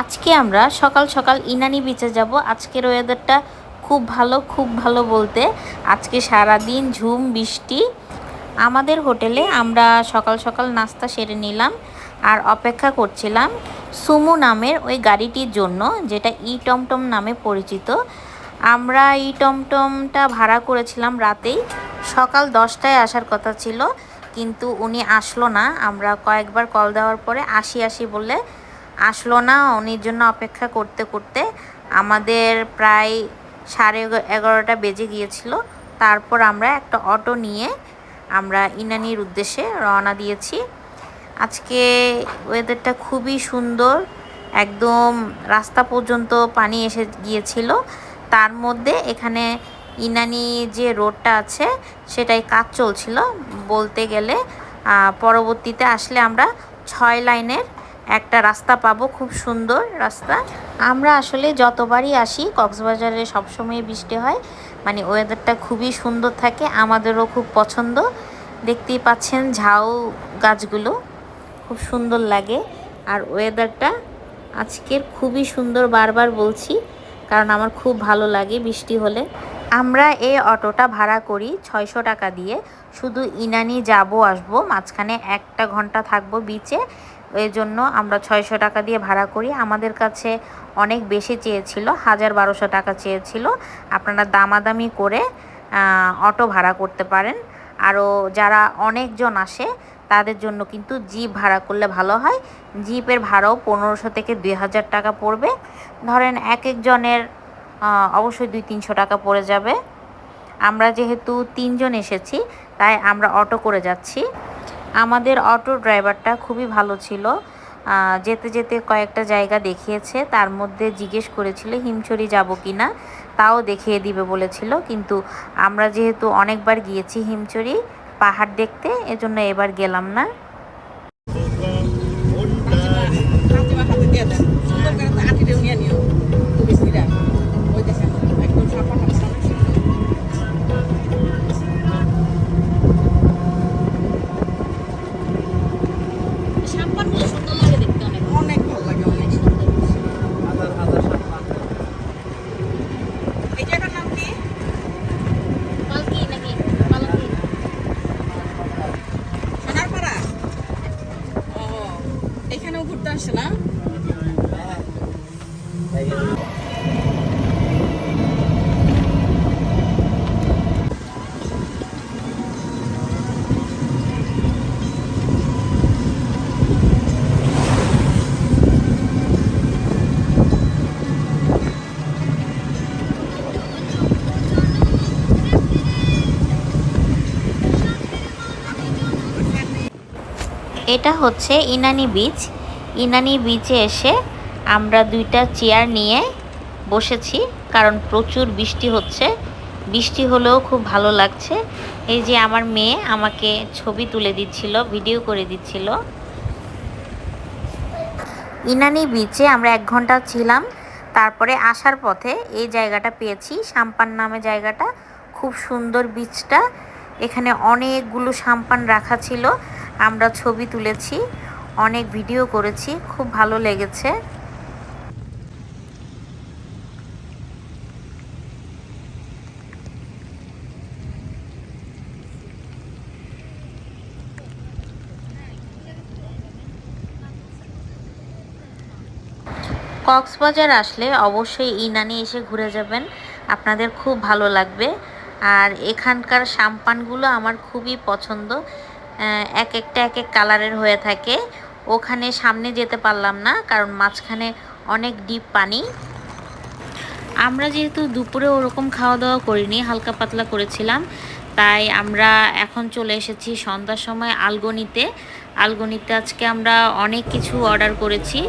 আজকে আমরা সকাল সকাল ইনানি বিচে যাব। আজকের ওয়েদারটা খুব ভালো খুব ভালো বলতে। আজকে সারা দিন ঝুম, বৃষ্টি। আমাদের হোটেলে আমরা সকাল সকাল নাস্তা সেরে নিলাম আর অপেক্ষা করছিলাম সুমু নামের ওই গাড়িটির জন্য, যেটা ই টমটম নামে পরিচিত। আমরা ই টমটমটা ভাড়া করেছিলাম রাতেই। সকাল দশটায় আসার কথা ছিল, কিন্তু উনি আসলো না। আমরা কয়েকবার কল দেওয়ার পরে আসি আসি বললে আসলো না। উনির জন্য অপেক্ষা করতে করতে আমাদের প্রায় সাড়ে এগা- এগারোটা বেজে গিয়েছিল। তারপর আমরা একটা অটো নিয়ে আমরা ইনানির উদ্দেশ্যে রওনা দিয়েছি। আজকে ওয়েদারটা খুবই সুন্দর। একদম রাস্তা পর্যন্ত পানি এসে গিয়েছিল। তার মধ্যে এখানে ইনানি যে রোডটা আছে, সেটাই কাজ চলছিল। বলতে গেলে পরবর্তীতে আসলে আমরা ছয় লাইনের একটা রাস্তা পাবো, খুব সুন্দর রাস্তা। আমরা আসলে যতবারই আসি, কক্সবাজারে সবসময় বৃষ্টি হয়। মানে ওয়েদারটা খুবই সুন্দর থাকে, আমাদেরও খুব পছন্দ। দেখতেই পাচ্ছেন ঝাউ গাছগুলো, খুব সুন্দর লাগে। আর ওয়েদারটা আজকের খুবই সুন্দর বারবার বলছি, কারণ আমার খুব ভালো লাগে বৃষ্টি হলে। আমরা এই অটোটা ভাড়া করি ছয়শো টাকা দিয়ে। শুধু ইনানি যাব, আসব, মাঝখানে একটা ঘণ্টা থাকব বিচে এই জন্য আমরা ছয়শো টাকা দিয়ে ভাড়া করি। আমাদের কাছে অনেক বেশি চেয়েছিল, হাজার বারোশো টাকা চেয়েছিল। আপনারা দামাদামি করে অটো ভাড়া করতে পারেন। আরও যারা অনেকজন আসে, তাদের জন্য কিন্তু জিপ ভাড়া করলে ভালো হয়। জিপের ভাড়াও পনেরোশো থেকে দুই হাজার টাকা পড়বে। ধরেন এক একজনের অবশ্যই দুই তিনশো টাকা পড়ে যাবে। আমরা যেহেতু তিনজন এসেছি, তাই আমরা অটো করে যাচ্ছি। আমাদের অটো ড্রাইভারটা খুবই ভালো ছিল। যেতে যেতে কয়েকটা জায়গা দেখিয়েছে, তার মধ্যে জিজ্ঞেস করেছিল, হিমছড়ি যাব কি না তাও দেখিয়ে দিবে বলেছিল, কিন্তু আমরা যেহেতু অনেকবার গিয়েছি হিমছড়ি পাহাড় দেখতে, এজন্য এবার গেলাম না। সাম্পানগুলো সুন্দর লাগে দেখতে অনেক। অনেক ভালো লাগে অনেক এই জায়গার নাম কি? পালকি নাকি? পালকি। সোনারপাড়া? ও এখানেও ঘুরতে আসে না? এটা হচ্ছে ইনানি বিচ ইনানি বিচে এসে আমরা দুইটা চেয়ার নিয়ে বসেছি, কারণ প্রচুর বৃষ্টি হচ্ছে। বৃষ্টি হলেও খুব ভালো লাগছে। এই যে আমার মেয়ে আমাকে ছবি তুলে দিচ্ছিল, ভিডিও করে দিচ্ছিল। ইনানি বিচে আমরা এক ঘণ্টা ছিলাম, তারপরে আসার পথে এই জায়গাটা পেয়েছি। সাম্পান নামে জায়গাটা। খুব সুন্দর বিচটা এখানে অনেকগুলো সাম্পান রাখা ছিল। আমরা ছবি তুলেছি, অনেক ভিডিও করেছি, খুব ভালো লেগেছে। কক্সবাজার আসলে অবশ্যই ইনানি এসে ঘুরে যাবেন। আপনাদের খুব ভালো লাগবে। আর এখানকার সাম্পানগুলো আমার খুবই পছন্দ। এক একটা এক এক কালারের হয়ে থাকে। ওখানে সামনে যেতে পারলাম না, কারণ মাঝখানে অনেক ডিপ পানি। আমরা যেহেতু দুপুরে ওরকম খাওয়া দাওয়া করিনি, হালকা পাতলা করেছিলাম, তাই আমরা এখন চলে এসেছি সন্ধ্যার সময় আলগনিতে। আলগনিতে আজকে আমরা অনেক কিছু অর্ডার করেছি।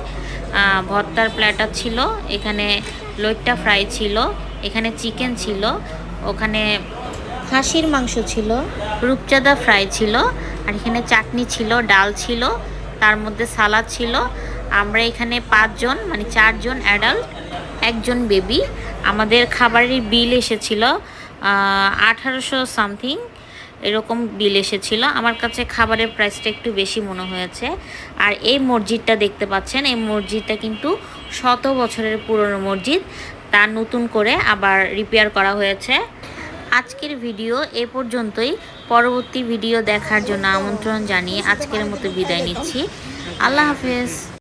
ভর্তার প্ল্যাটার ছিল, এখানে লইট্টা ফ্রাই ছিল, এখানে চিকেন ছিল ওখানে খাসির মাংস ছিল, রূপচাঁদা ফ্রাই ছিল, আর এখানে চাটনি ছিল, ডাল ছিল, তার মধ্যে সালাদ ছিল। আমরা এখানে পাঁচজন মানে চারজন অ্যাডাল্ট একজন বেবি আমাদের খাবারের বিল এসেছিল আঠারোশো সামথিং এরকম বিল এসেছিল। আমার কাছে খাবারের প্রাইসটা একটু বেশি মনে হয়েছে। আর এই মসজিদটা দেখতে পাচ্ছেন, এই মসজিদটা কিন্তু শত বছরের পুরনো মসজিদ। তা নতুন করে আবার রিপেয়ার করা হয়েছে। আজকের ভিডিও এ পর্যন্তই। পরবর্তী ভিডিও দেখার জন্য আমন্ত্রণ জানিয়ে আজকের মতো বিদায় নিচ্ছি। আল্লাহ হাফেজ।